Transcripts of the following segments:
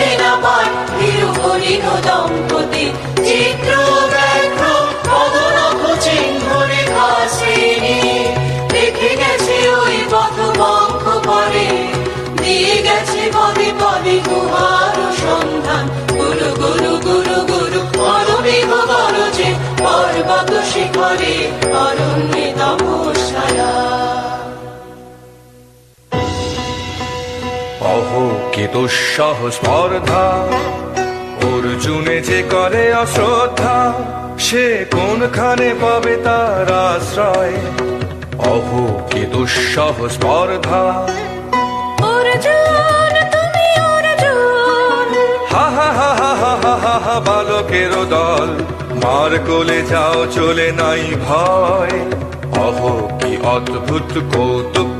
শুনিতে না পায় দম্পতি, চিত্র ব্যাঘ্র পদনখ চিহ্নরে ঘাসিনী দেখে গেছে ওই পথ বঙ্ক পরে, দিয়ে গেছে পদে পদে গুহার সন্ধান। গুরু গুরু গুরু গুরু অরমেঘ গরজে পর্বত শিখরে, অরণ্যে তমসায়া কে দুঃসহ স্পর্ধা অর্জুনে যে করে অশ্রদ্ধা সে কোনখানে পাবে তার আশ্রয়? অহো কে দুঃসহ স্পর্ধা বালকের দল। মার কোলে যাও চলে নাই ভয়। অহ কি অদ্ভুত কৌতুক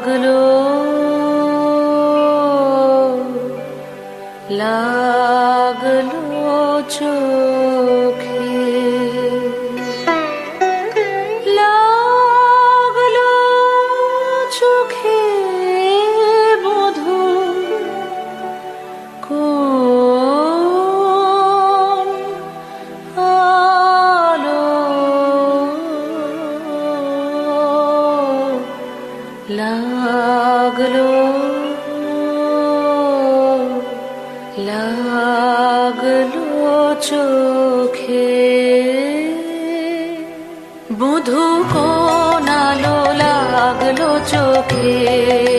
লাগলো লা লাগল লাগল চোখে বধু কোনালো লাগল চোখে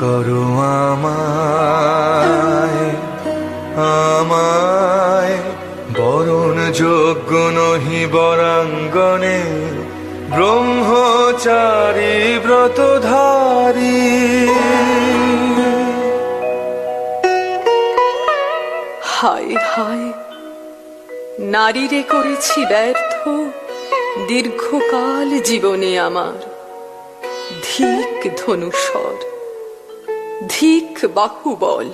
করো আমায় আমায়। বরণ যোগ্য নহি বরাঙ্গনে, ব্রহ্মচারী ব্রতধারী। হায় হায়, নারীরে করেছি ব্যর্থ, দীর্ঘকাল জীবনে আমার। ধিক ধনুষর ধিক বাহুবল।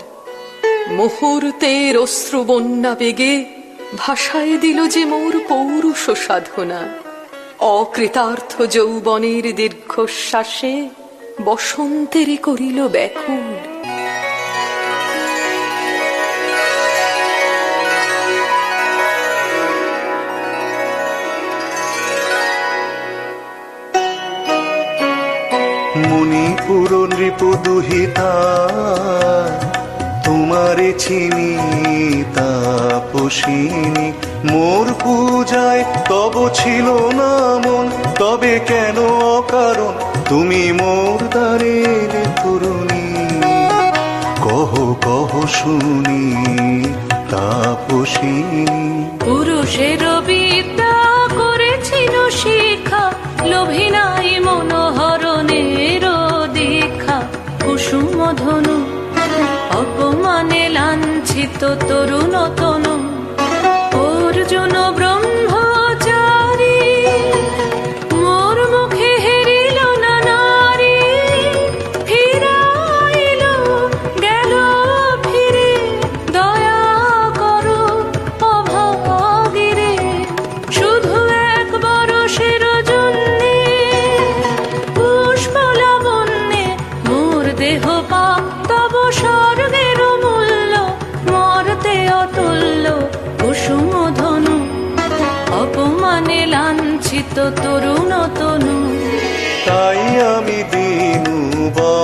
মুহূর্তের অশ্রু বন্যা বেগে ভাষায় দিল যে মোর পৌরুষ সাধনা। অকৃতার্থ যৌবনের দীর্ঘশ্বাসে বসন্তেরে করিল ব্যাকুল। মুনি মণিপুর নৃপদুহিতা তোমারে চিনি তাপসিনী মোর পূজায় তব ছিল না মন, তবে কেন কারণ তুমি মোর দ্বারে তরুণী কহো, কহ শুনি তাপসিনী পুরুষের রবি ধনু অপমানে লাঞ্ছিত তরুণ তনু। তরুণ তনু। তাই আমি দিনু বা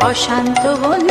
অশান্ত বন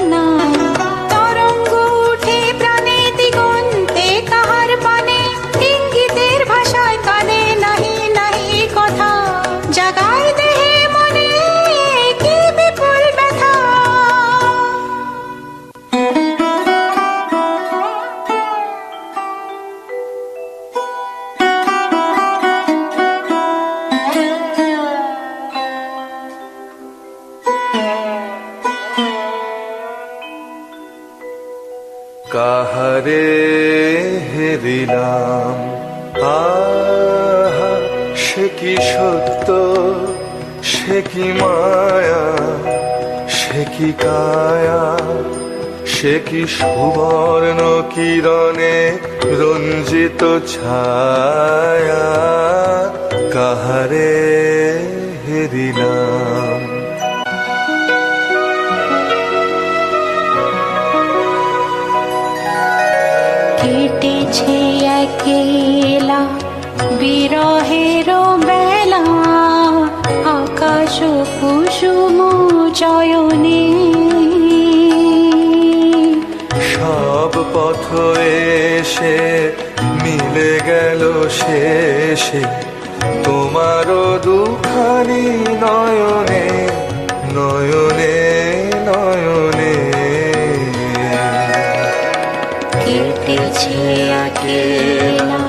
কাহারে হেরিলাম আহা, সে কি সত্য? সে কি মায়া? সে কি কায়া? সে কি সুবর্ণ কিরণে রঞ্জিত ছায়া? কাহারে হেরিলাম কুসুম চয়নে সব পথ এসে মিলে গেল শেষে। তোমারও দুখানি নয়নে নয়নে নয়নে। কেটেছে আকেলা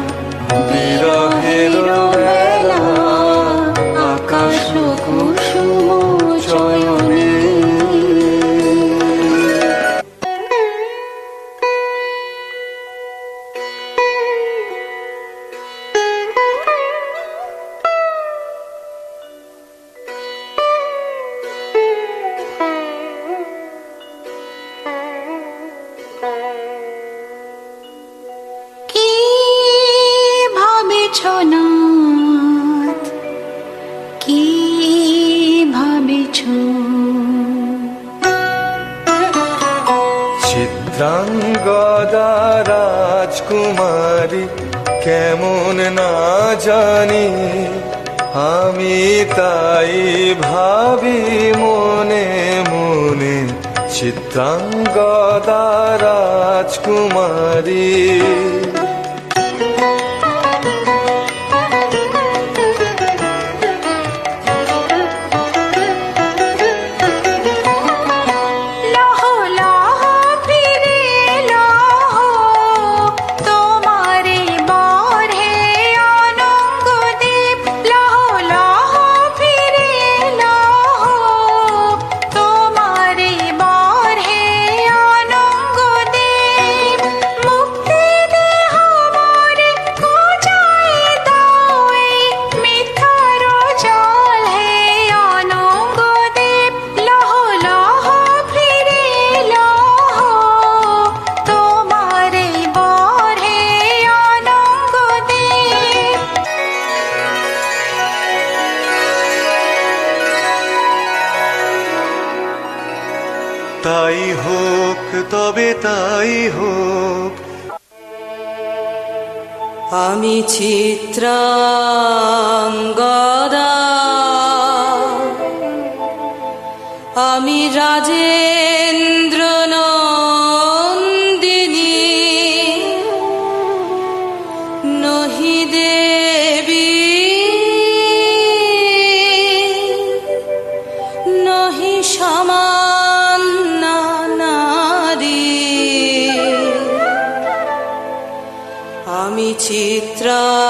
আমি তাই ভাবি মনে মনে চিত্রাঙ্গদা রাজকুমারী। তাই হোক তবে তাই হোক। আমি চিত্রাঙ্গদা আমি রাজে dentro.